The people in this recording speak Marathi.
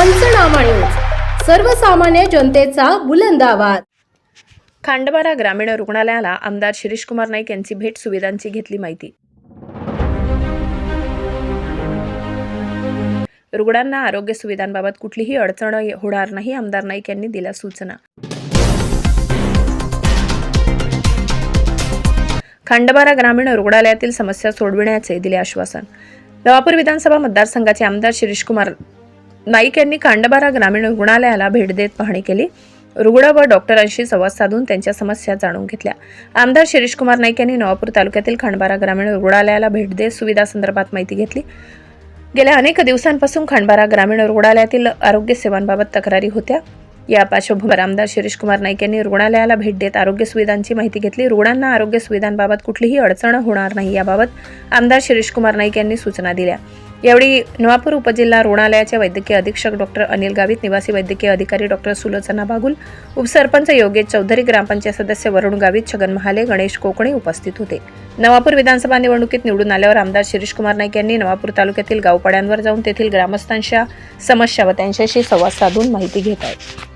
पंचनामा न्यूज सर्वसामान्य जनतेचा बुलंद आवाज. खांडबारा ग्रामीण रुग्णालयाला आमदार शिरीषकुमार नाईक यांची भेट सुविधांची घेतली माहिती. रुग्णांना आरोग्य सुविधांबाबत कुठलीही अडचण होणार नाही आमदार नाईक यांनी दिल्या सूचना. खांडबारा ग्रामीण रुग्णालयातील समस्या सोडविण्याचे दिले आश्वासन. नवापूर विधानसभा मतदारसंघाचे आमदार शिरीषकुमार नाईक यांनी खांडबारा ग्रामीण रुग्णालयाला भेट देत पाहणी केली. रुग्ण व डॉक्टरांशी संवाद साधून त्यांच्या समस्या जाणून घेतल्या. आमदार शिरीष कुमार नाईक यांनी नवापूर तालुक्यातील खांडबारा ग्रामीण रुग्णालयाला भेट देत सुविधासंदर्भात माहिती घेतली. गेल्या अनेक दिवसांपासून खांडबारा ग्रामीण रुग्णालयातील आरोग्य सेवांबाबत तक्रारी होत्या. या पार्श्वभूमीवर आमदार शिरीष कुमार नाईक यांनी रुग्णालयाला भेट देत आरोग्य सुविधांची माहिती घेतली. रुग्णांना आरोग्य सुविधांबाबत कुठलीही अडचण होणार नाही याबाबत आमदार शिरीष कुमार नाईक यांनी सूचना दिल्या. यावेळी नवापूर उपजिल्हा रुग्णालयाचे वैद्यकीय अधीक्षक डॉक्टर अनिल गावित निवासी वैद्यकीय अधिकारी डॉक्टर सुलोचना बागुल उपसरपंच योगेश चौधरी ग्रामपंचायत सदस्य वरुण गावित छगन महाले गणेश कोकणे उपस्थित होते. नवापूर विधानसभा निवडणुकीत निवडून आल्यावर आमदार शिरीष कुमार नाईक यांनी नवापूर तालुक्यातील गावपाड्यांवर जाऊन तेथील ग्रामस्थांच्या समस्या व त्यांच्याशी संवाद साधून माहिती घेत आहेत.